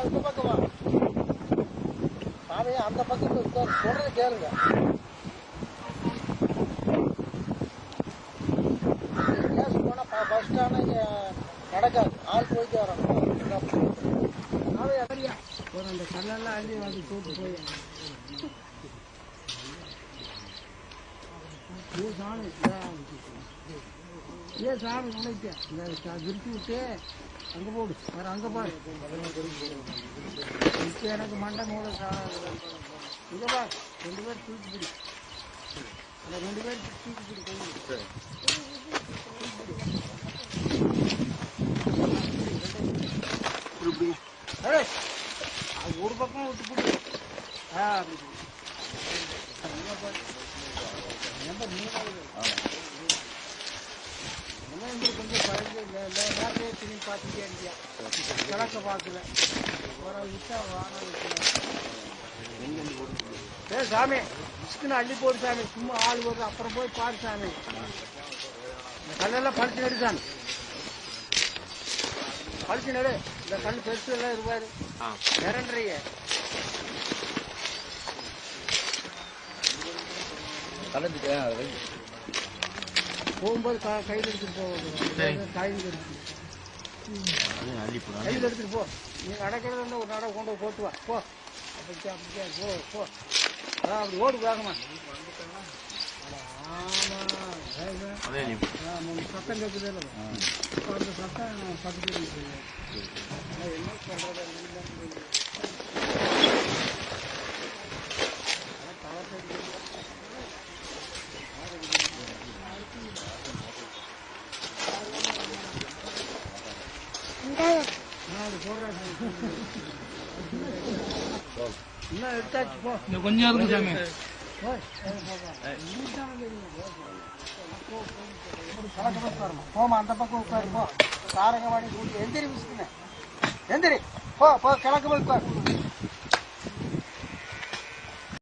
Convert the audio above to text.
இந்த பக்கம் வா அந்த பக்கம் சொல்றது கேளுங்க பஸ் ஸ்டாண்டு இங்க நடக்காது ஆள் போயிட்டு வரணும் அந்த கண்ணெல்லாம் அள்ளி வந்து தூட்டு போய் ஏ சாமி ஏ சாமி உனக்கு விரிச்சு விட்டு அங்கே போடு. வேற அங்கே பாரு. இப்போ எனக்கு மண்டை மூட இங்கே பாரு. ரெண்டு பேர் தூக்கி பிடி. அந்த ரெண்டு பேர் தூக்கி பிடி அது ஒரு பக்கம் விட்டு பிடி ஆ அப்படி பிடி. அங்க பாரு. நம்பர் மூணாவது என்ன இங்க கொஞ்சம் பழகி இல்லை இல்லை நேரத்தையே திரும்பி பார்த்துட்டே இருந்தியா கிழக்க பார்க்கல ஒரு விட்டா வானம் ஏ சாமி இஷ்டன்னு அள்ளி போடு சாமி. சும்மா ஆள் வருது அப்புறம் போய் பாரு சாமி. இந்த கல்லெல்லாம் பறிச்சு நடு சாமி. பறிச்சு நடு. இந்த கல் பெருசு எல்லாம் இருப்பாரு நிரண்டறிய போகும்போது க- கையில் எடுத்துட்டு போவது காய்கறி எடுத்து கையில் எடுத்துட்டு போ. நீ நடக்கிறது இருந்தா ஒரு நடை கொண்டு போய் போட்டு வா. போ. அப்படிக்கா அப்படிக்கா போ போ. அதான் அப்படி ஓடு வேகமா. சத்தம் கேட்குது அந்த சத்தம். அதான் என்ன சொல்றது கொஞ்சம் இருக்கு சாமி போமா அந்த பக்கம் உட்காரு போ. சாரங்கவாடி கூட்டி எந்திரி எந்திரி போ போ கிழக்கு போய் உட்காரு.